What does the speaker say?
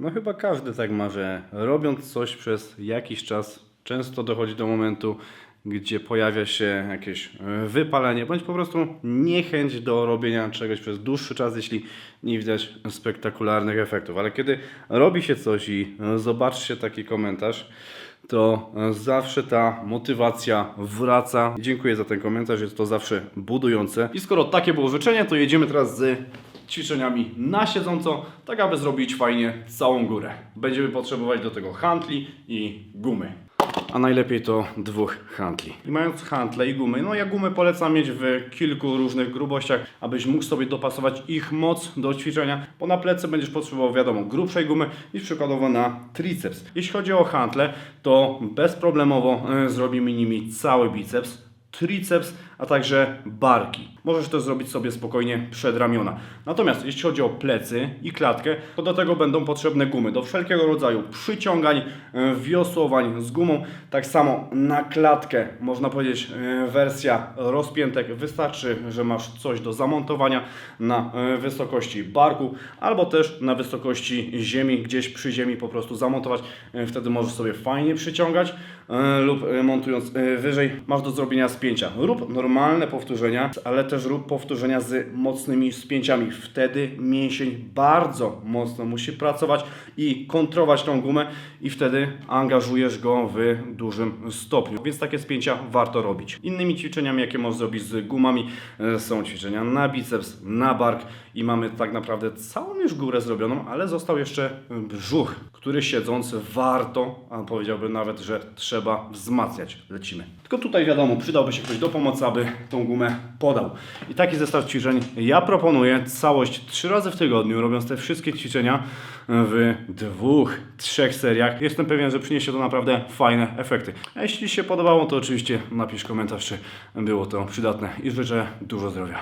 No chyba każdy tak ma, że robiąc coś przez jakiś czas, często dochodzi do momentu, gdzie pojawia się jakieś e, wypalenie, bądź po prostu niechęć do robienia czegoś przez dłuższy czas, jeśli nie widać spektakularnych efektów. Ale kiedy robi się coś i zobaczy się taki komentarz, to zawsze ta motywacja wraca. Dziękuję za ten komentarz, jest to zawsze budujące. I skoro takie było życzenie, to jedziemy teraz z ćwiczeniami na siedząco, tak aby zrobić fajnie całą górę. Będziemy potrzebować do tego hantli i gumy. A najlepiej to dwóch hantli. I mając hantle i gumy, no ja gumy polecam mieć w kilku różnych grubościach, abyś mógł sobie dopasować ich moc do ćwiczenia, bo na plecy będziesz potrzebował, wiadomo, grubszej gumy niż przykładowo na triceps. Jeśli chodzi o hantle, to bezproblemowo e, zrobimy nimi cały biceps, triceps, a także barki. Możesz to zrobić sobie spokojnie przed ramiona. Natomiast jeśli chodzi o plecy i klatkę, to do tego będą potrzebne gumy do wszelkiego rodzaju przyciągań, e, wiosłowań z gumą. Tak samo na klatkę, można powiedzieć, e, wersja rozpiętek. Wystarczy, że masz coś do zamontowania na e, wysokości barku albo też na wysokości ziemi, gdzieś przy ziemi po prostu zamontować. Wtedy możesz sobie fajnie przyciągać lub montując wyżej masz do zrobienia spięcia. Rób normalne powtórzenia, ale też rób powtórzenia z mocnymi spięciami. Wtedy mięsień bardzo mocno musi pracować i kontrolować tą gumę i wtedy angażujesz go w dużym stopniu. Więc takie spięcia warto robić. Innymi ćwiczeniami, jakie możesz zrobić z gumami e, są ćwiczenia na biceps, na bark i mamy tak naprawdę całą już górę zrobioną, ale został jeszcze brzuch, który siedząc warto, a powiedziałbym nawet, że trzeba wzmacniać. Lecimy. Tylko tutaj wiadomo, przydałby się ktoś do pomocy, aby tą gumę podał. I taki zestaw ćwiczeń ja proponuję całość trzy razy w tygodniu, robiąc te wszystkie ćwiczenia w dwóch, trzech seriach. Jestem pewien, że przyniesie to naprawdę fajne efekty. A jeśli się podobało, to oczywiście napisz komentarz, czy było to przydatne i życzę dużo zdrowia.